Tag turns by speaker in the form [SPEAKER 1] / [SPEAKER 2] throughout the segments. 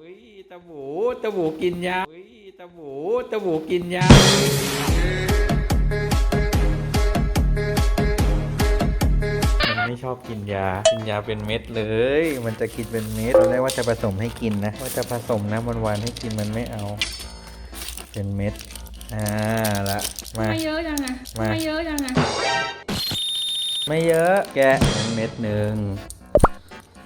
[SPEAKER 1] อุ้ยตะหมูตะหมูกินยาอุ้ยตะหมูตะหมูกินยามันไม่ชอบกินยา กินยาเป็นเม็ดเลย มันจะกินเป็นเม็ดตอนแรกว่าจะผสมให้กินนะ ว่าจะผสมน้ำหวานๆให้กินมันไม่เอา เป็นเม็ด อ่าละมา
[SPEAKER 2] ไม่เยอะจังอะ
[SPEAKER 1] มา
[SPEAKER 2] ไม่เยอะจังอะ
[SPEAKER 1] ไม่เยอะ แกะมันเม็ดหนึ่ง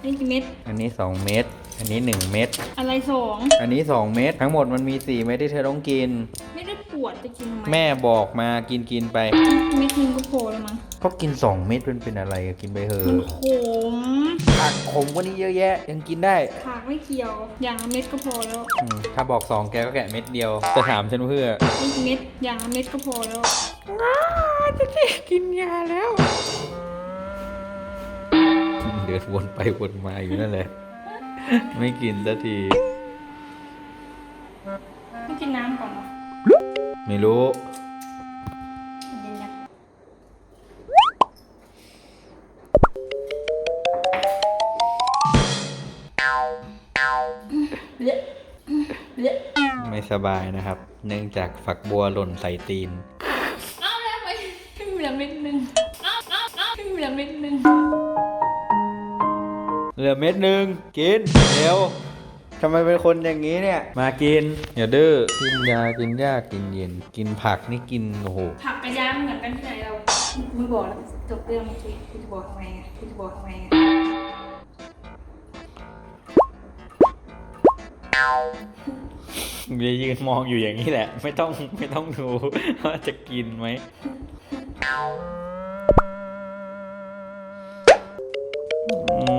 [SPEAKER 2] นี่กี่เม็ด
[SPEAKER 1] อันนี้สองเม็ด อันนี้หนึ่งเม็ด
[SPEAKER 2] อะไรสอง
[SPEAKER 1] อันนี้สองเม็ด ทั้งหมดมันมีสี่เม็ดที่เธอต้องกิน
[SPEAKER 2] ไม่ได้ปวดจะกินทำไม
[SPEAKER 1] แม่บอกมากินกินไป
[SPEAKER 2] เม็ดนึงก็พอแล้วมั้ง
[SPEAKER 1] ก็กินสองเม็ดมันเป็นอะไรอะกินไปเถอะ
[SPEAKER 2] มันขม
[SPEAKER 1] ผักขมกว่านี้เยอะแยะ ยังกินได้
[SPEAKER 2] ขากไม่เกี่ยว อย่างละเม็ดก็พอแล้ว
[SPEAKER 1] อืมถ้าบอกสองแกก็แกะเม็ดเดียว จะถามฉันเพื่อ
[SPEAKER 2] นี่กี่เม็ดอย่างละเม็ดก็พอแล้ว
[SPEAKER 1] จะเจ๊กินยาแล้ว เดินวนไปวนมาอยู่นั่นแหละ ไม่กินสักที
[SPEAKER 2] ไม่กินน้ำก่อนเหรอ
[SPEAKER 1] ไม่รู้
[SPEAKER 2] เย็นยังเละเละ
[SPEAKER 1] ไม่สบายนะครับ เนื่องจากฝักบัวหล่นใส่ตีน
[SPEAKER 2] เอาแล้วไปขึ้นเหลือเม็ดหนึงเอาเอาเอาขึ้นเหลือเม็ดหนึง
[SPEAKER 1] เหลือเม็ดหนึ่งกินเร็วทำไมเป็นคนอย่างนี้เนี่ย มากินอย่าดื้อกินยากินยากินเย็น กินผักนี่กินโอ้โห
[SPEAKER 2] ผักกระยาเหมือนกันที่ไหนเรามึงบอกแล้วจบเรื่องเมื่อกี้กูจะบอกทำไมไงกูจะบอกทำไมไง
[SPEAKER 1] เดี๋ยวยืนมองอยู่อย่างนี้แหละ ไม่ต้องไม่ต้องดูว่าจะกินไหมอืม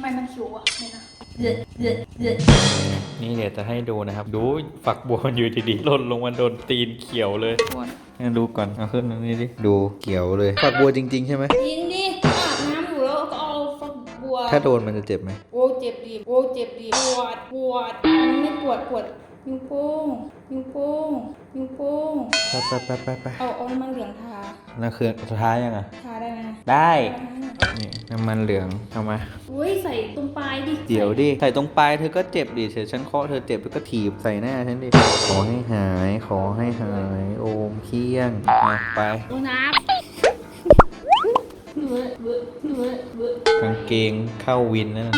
[SPEAKER 2] ไมมันคิวอะเนี่ยนะเยอะเยอะเยอะ
[SPEAKER 1] นี่เดี๋ยวจะให้ดูนะครับ ดูฝักบัวมันอยู่ดีๆหล่นลงมาโดนตีนเขียวเลย
[SPEAKER 2] ปวด
[SPEAKER 1] งั้นดูก่อนเอาขึ้นตรงนี้ดิดูเขียวเลยฝักบัวจริง ๆ ใช่ไหม
[SPEAKER 2] ยิงดิอาบน้ำอยู่แล้วก็เอาฝักบัว
[SPEAKER 1] ถ้าโดนมันจะเจ็บไหม
[SPEAKER 2] โอ้เจ็บดีโอ้เจ็บดีปวดปวดมันไม่ปวดปวดนิ้วโป้งนิ้วโป้งนิ้วโป้ง
[SPEAKER 1] ไปไปไปไปไป
[SPEAKER 2] เอาเอาน้ำมันเหลืองทา
[SPEAKER 1] แล้วเครื่องสุดท้ายยังอะ
[SPEAKER 2] ทาได้ไหม
[SPEAKER 1] ได้ นี่น้ำมันเหลืองเอามา
[SPEAKER 2] อุ้ยใส่ตรงปลายดิ
[SPEAKER 1] เดี๋ยวดิ ใส่ตรงปลายเธอก็เจ็บดิเสียฉันเคาะเธอเจ็บแล้วก็ถีบใส่หน้าฉันดิ ขอให้หาย ขอให้หาย โอมเคียงมาไป
[SPEAKER 2] ลงน้ำเบื่อเบื่อเบื่อเบื่อกา
[SPEAKER 1] งเกงเข้าวินนั่นนะ